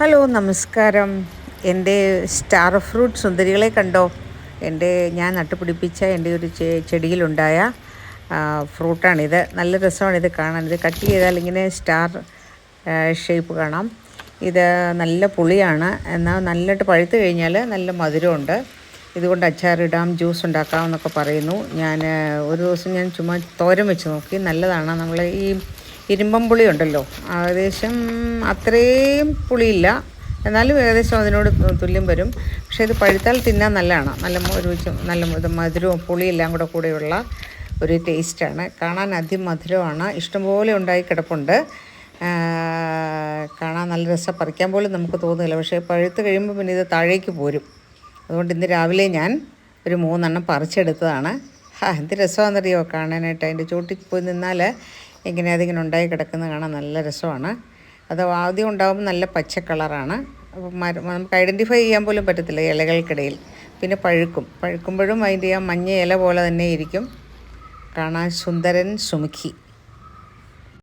Hello നമസ്കാരം. എന്റെ star fruit സുന്ദരികളെ കണ്ടോ? എന്റെ ഞാൻ നട്ടുപിടിപ്പിച്ച എന്റെ ഒരു ചെടിയിലുണ്ടായ ഫ്രൂട്ടാണിത്. നല്ല രസമാണ് ഇത് കാണാൻ. ഇത് കട്ട് ചെയ്താൽ ഇങ്ങനെ സ്റ്റാർ ഷേപ്പ് കാണാം. ഇത് നല്ല പുളിയാണ്. എന്നാൽ നല്ലതായിട്ട് പഴുത്ത് കഴിഞ്ഞാൽ നല്ല മധുരമുണ്ട്. ഇതുകൊണ്ട് അച്ചാറിടാം ജ്യൂസ് ഉണ്ടാക്കാം എന്നൊക്കെ പറയുന്നു. ഞാൻ ഒരു ദിവസം ഞാൻ ചുമ്മാ തോരം വെച്ച് നോക്കി. നല്ലതാണ്. നമ്മൾ ഈ ഇരുമ്പം പുളി ഉണ്ടല്ലോ. ഏകദേശം അത്രയും പുളിയില്ല. എന്നാലും ഏകദേശം അതിനോട് തുല്യം വരും. പക്ഷേ ഇത് പഴുത്താൽ തിന്നാൻ നല്ലതാണ്. നല്ല രുചി നല്ല മധുരവും പുളിയെല്ലാം കൂടെ കൂടെയുള്ള ഒരു ടേസ്റ്റാണ്. കാണാൻ അതിമധുരമാണ്. ഇഷ്ടംപോലെ ഉണ്ടായി കിടപ്പുണ്ട്. കാണാൻ നല്ല രസം പറിക്കാൻ പോലും നമുക്ക് തോന്നുന്നില്ല. പക്ഷേ പഴുത്ത് കഴിയുമ്പോൾ പിന്നെ ഇത് താഴേക്ക് പോരും. അതുകൊണ്ട് ഇന്ന് രാവിലെ ഞാൻ ഒരു മൂന്നെണ്ണം പറിച്ചെടുത്തതാണ്. ഹാ എന്ത് രസമാണെന്നറിയോ? കാണാനായിട്ട് അതിന്റെ ചോട്ടിൽ പോയി നിന്നാൽ ഇങ്ങനെ അതിങ്ങനെ ഉണ്ടായി കിടക്കുന്നത് കാണാൻ നല്ല രസമാണ്. അത് ആദ്യം ഉണ്ടാകുമ്പോൾ നല്ല പച്ച കളറാണ്. മരം നമുക്ക് ഐഡന്റിഫൈ ചെയ്യാൻ പോലും പറ്റത്തില്ല ഇലകൾക്കിടയിൽ. പിന്നെ പഴുക്കും. പഴുക്കുമ്പോഴും അതിന്റെ ആ മഞ്ഞ ഇല പോലെ തന്നെ ഇരിക്കും. കാണാൻ സുന്ദരൻ സുമുഖി.